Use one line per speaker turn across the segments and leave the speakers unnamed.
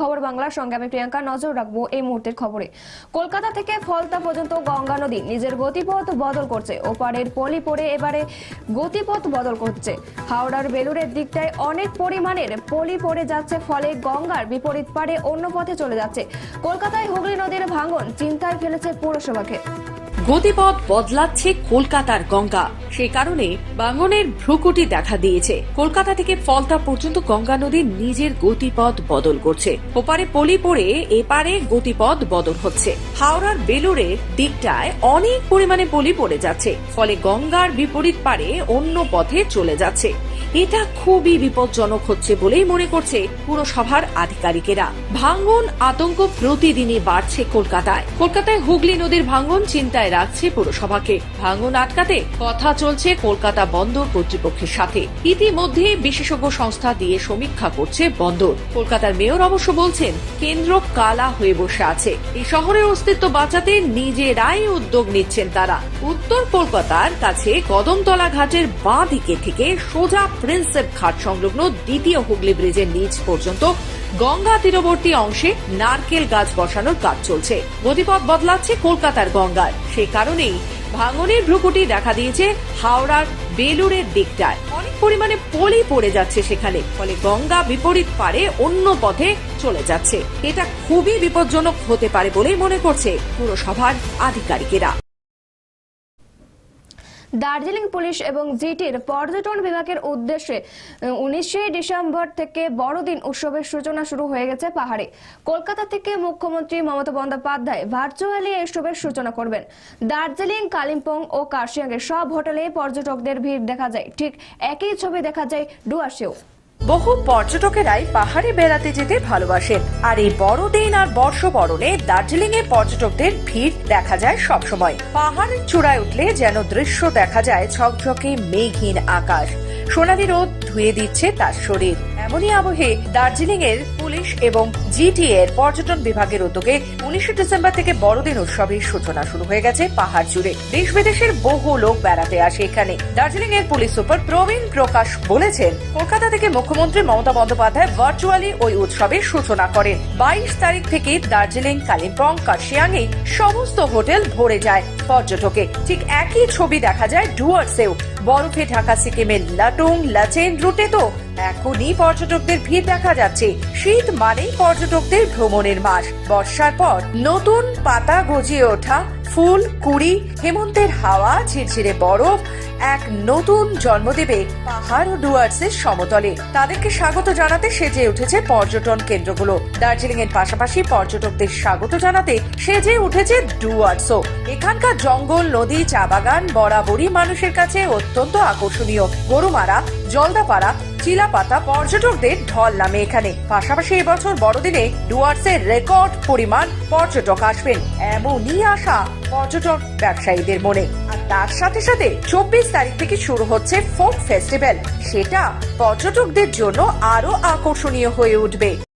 খবর বাংলার সঙ্গে আমি প্রিয়াঙ্কা, নজর রাখব এই মুহূর্তের খবরে। কলকাতা থেকে ফলতা পর্যন্ত গঙ্গা নদী নিজের গতিপথ বদল করছে। ওপারের পলি পড়ে এবারে গতিপথ বদল করছে। হাওড়ার বেলুরের দিকটায় অনেক পরিমাণের পলি পড়ে যাচ্ছে, ফলে গঙ্গার বিপরীত পারে অন্য পথে চলে যাচ্ছে। কলকাতায় হুগলি নদীর ভাঙন চিন্তায় ফেলেছে পৌরসভাকে
গতিপথ বদলাচ্ছে কলকাতার গঙ্গা। সে কারণে বাঙনের ভ্রুকুটি দেখা দিয়েছে। কলকাতা থেকে ফলতা পর্যন্ত গঙ্গা নদী নিজের গতিপথ বদল করছে। ওপারে পলি পড়ে, এপারে গতিপথ বদল হচ্ছে। হাওড়ার বেলুরের দিকটায় অনেক পরিমাণে পলি পড়ে যাচ্ছে। ফলে গঙ্গার বিপরীত পারে অন্য পথে চলে যাচ্ছে। এটা খুবই বিপজ্জনক হচ্ছে বলেই মনে করছে পুরসভার আধিকারিকেরা। ভাঙ্গন আতঙ্ক প্রতিদিনই বাড়ছে কলকাতায়। কলকাতায় হুগলি নদীর ভাঙ্গন চিন্তায় রাখছে পুরসভাকে। ভাঙ্গন আটকাতে কথা চলছে কলকাতা বন্দর কর্তৃপক্ষের সাথে। ইতিমধ্যে বিশেষজ্ঞ সংস্থা দিয়ে সমীক্ষা করছে বন্দর। কলকাতার মেয়র অবশ্য বলছেন, কেন্দ্র কালা হয়ে বসে আছে। এই শহরের অস্তিত্ব বাঁচাতে নিজেরাই উদ্যোগ নিচ্ছেন তারা। উত্তর কলকাতার কাছে কদমতলা ঘাটের বাঁ দিকে থেকে সোজা প্রিন্সেপ ঘাট সংলগ্ন দ্বিতীয় হুগলি ব্রিজের নিচ পর্যন্ত গঙ্গা তীরবর্তী অংশে নারকেল গাছ বসানোর কাজ চলছে। গতিপথ বদলাচ্ছে কলকাতার গঙ্গার সে কারণেই ভাঙনের ভ্রুকুটি দেখা দিয়েছে হাওড়ার বেলুরের দিকটায়। অনেক পরিমাণে পলি পড়ে যাচ্ছে সেখানে, ফলে গঙ্গা বিপরীত পারে অন্য পথে চলে যাচ্ছে। এটা খুবই বিপজ্জনক হতে পারে বলেই মনে করছে পুরসভার আধিকারিকেরা।
দার্জিলিং পুলিশ এবং জিটির পর্যটন বিভাগের উদ্দেশ্যে উনিশে ডিসেম্বর থেকে বড়দিন উৎসবের সূচনা শুরু হয়ে গেছে পাহাড়ে। কলকাতা থেকে মুখ্যমন্ত্রী মমতা বন্দ্যোপাধ্যায় ভার্চুয়ালি এই উৎসবের সূচনা করবেন। দার্জিলিং, কালিম্পং ও কার্শিয়াংয়ের সব হোটেলে পর্যটকদের ভিড় দেখা যায়। ঠিক একই ছবি দেখা যায় ডুয়ার্সেও।
বহু পর্যটকেরাই পাহাড়ে বেড়াতে যেতে ভালোবাসেন। আর এই বড়দিন আর বর্ষবরণে দার্জিলিং এ পর্যটকদের ভিড় দেখা যায় সবসময়। পাহাড়ের চূড়ায় উঠলে যেন দৃশ্য দেখা যায় ঝকঝকে মেঘহীন আকাশ। সোনালি রোদ ধুয়ে দিচ্ছে তার শরীর। এমনই আবহে দার্জিলিং এর পুলিশ এবং জিটি এর পর্যটন বিভাগের উদ্যোগে উনিশে ডিসেম্বর থেকে বড়দিন উৎসবের সূচনা শুরু হয়ে গেছে পাহাড় জুড়ে। দেশ বিদেশের বহু লোক বেড়াতে আসে এখানে। দার্জিলিং এর পুলিশ সুপার প্রবীণ প্রকাশ বলেছেন, কলকাতা থেকে মুখ্যমন্ত্রী মমতা বন্দ্যোপাধ্যায় ভার্চুয়ালি ওই উৎসবের সূচনা করেন। বাইশ তারিখ থেকে দার্জিলিং, কালিম্পং কার্শিয়াং সমস্ত হোটেল ভরে যায় পর্যটকে। ঠিক একই ছবি দেখা যায় ডুয়ার্সেও। বরফে ঢাকা সিকিমের লাটুং, লাচেন রুটে তো এখনই পর্যটকদের ভিড় দেখা যাচ্ছে। শীত মানেই পর্যটকদের ভ্রমণের মাস। বর্ষার পর নতুন পাতা গজিয়ে ওঠা, ফুল, কুড়ি, হেমন্তের হাওয়া, ঝিরঝিরে বরফ, এক নতুন জন্ম দেবে পাহাড় ও ডুয়ার্সের সমতলে। তাদেরকে স্বাগত জানাতে সেজে উঠেছে পর্যটন কেন্দ্রগুলো। দার্জিলিং এর পাশাপাশি পর্যটকদের স্বাগত জানাতে সেজে উঠেছে ডুয়ার্সও। এখানকার জঙ্গল, নদী, চা বাগান, বরাবরই মানুষের কাছে অত্যন্ত আকর্ষণীয়। গরুমারা, জলদাপাড়া, চিলাপাতা পর্যটকদের ঢল নামে এখানে। পাশাপাশি এবছর বড়দিনে ডুয়ার্সের রেকর্ড পরিমাণ পর্যটক আসবেন। এমনই আশা পর্যটক ব্যবসায়ীদের মনে। আর তার সাথে সাথে চব্বিশ তারিখ থেকে শুরু হচ্ছে ফোক ফেস্টিভ্যাল। সেটা পর্যটকদের জন্য আরও আকর্ষণীয় হয়ে উঠবে।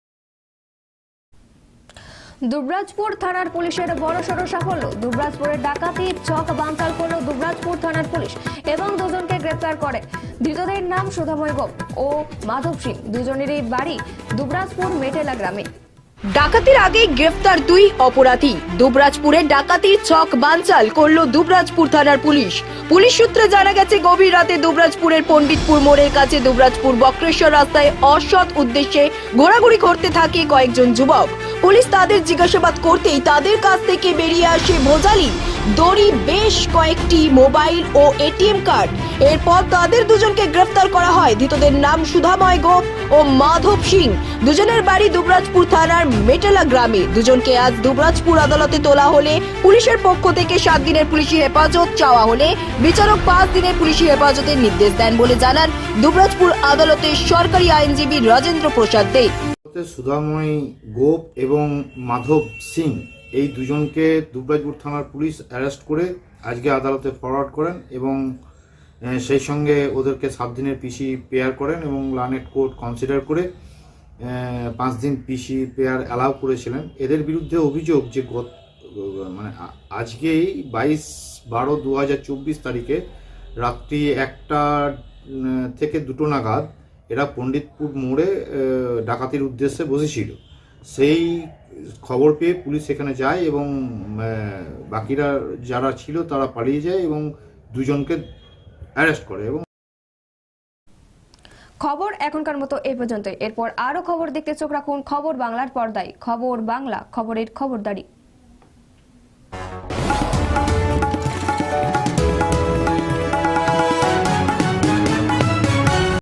দুবরাজপুর থানার পুলিশের বড়সড় সাফল্য। দুবরাজপুরের ডাকাতি, চক বানচাল করল দুবরাজপুর থানার পুলিশ এবং দুজনকে গ্রেপ্তার করে। ধৃতদের নাম সুধাময় গোপ ও মাধব সিং। দুজনেরই বাড়ি দুবরাজপুর মেটেলা গ্রামে।
ডাকাতির আগে গ্রেফতার দুই অপরাধী। দুবরাজপুরে ডাকাতির ছক বানচাল করল দুবরাজপুর থানার পুলিশ। পুলিশ সূত্রে জানা গেছে, গভীর রাতে দুবরাজপুরের পণ্ডিতপুর মোড়ের কাছে দুবরাজপুর বক্রেশ্বর রাস্তায় অসৎ উদ্দেশ্যে ঘোরাঘুরি করতে থাকে কয়েকজন যুবক। পুলিশ তাদের জিজ্ঞাসাবাদ করতেই তাদের কাছ থেকে বেরিয়ে আসে ভোজালি। দড়ি, বেশ কয়েকটি মোবাইল ও এটিএম কার্ড। এরপর তাদের দুজনকে গ্রেফতার করা হয়। ধৃতদের নাম সুধাময় গোপ ও মাধব সিং। দুজনের বাড়ি দুবরাজপুর থানার মেটেলা গ্রামে। দুজনকে আজ দুবরাজপুর আদালতে তোলা হলে পুলিশের পক্ষ থেকে সাত দিনের পুলিশি হেফাজত, চাওয়া হলে বিচারক পাঁচ দিনের পুলিশি হেফাজতের নির্দেশ দেন বলে জানান দুবরাজপুর আদালতের সরকারি আইনজীবী রাজেন্দ্র প্রসাদ দে।
ভারতের সুধাময়ী গোপ এবং মাধব সিং এই দুজনকে দুবরাজপুর থানার পুলিশ অ্যারেস্ট করে আজকে আদালতে ফরওয়ার্ড করেন এবং সেই সঙ্গে ওদেরকে সাত দিনের পিসি পেয়ার করেন এবং লানেট কোর্ট কনসিডার করে পাঁচ দিন পিসি পেয়ার অ্যালাউ করেছিলেন। এদের বিরুদ্ধে অভিযোগ যে গত মানে আজকেই বাইশ বারো দু তারিখে রাত্রি একটা থেকে দুটো নাগাদ এরা পণ্ডিতপুর মোড়ে ডাকাতির উদ্দেশ্যে বসেছিল। সেই খবর পেয়ে পুলিশ সেখানে যায় এবং বাকিরা যারা ছিল তারা পালিয়ে যায় এবং দুজনকে অ্যারেস্ট করে এবং
খবর এখনকার মতো এই পর্যন্ত এরপর আরও খবর দেখতে চোখ রাখুন খবর বাংলার পর্দায়। খবর বাংলা, খবরের খবরদারি।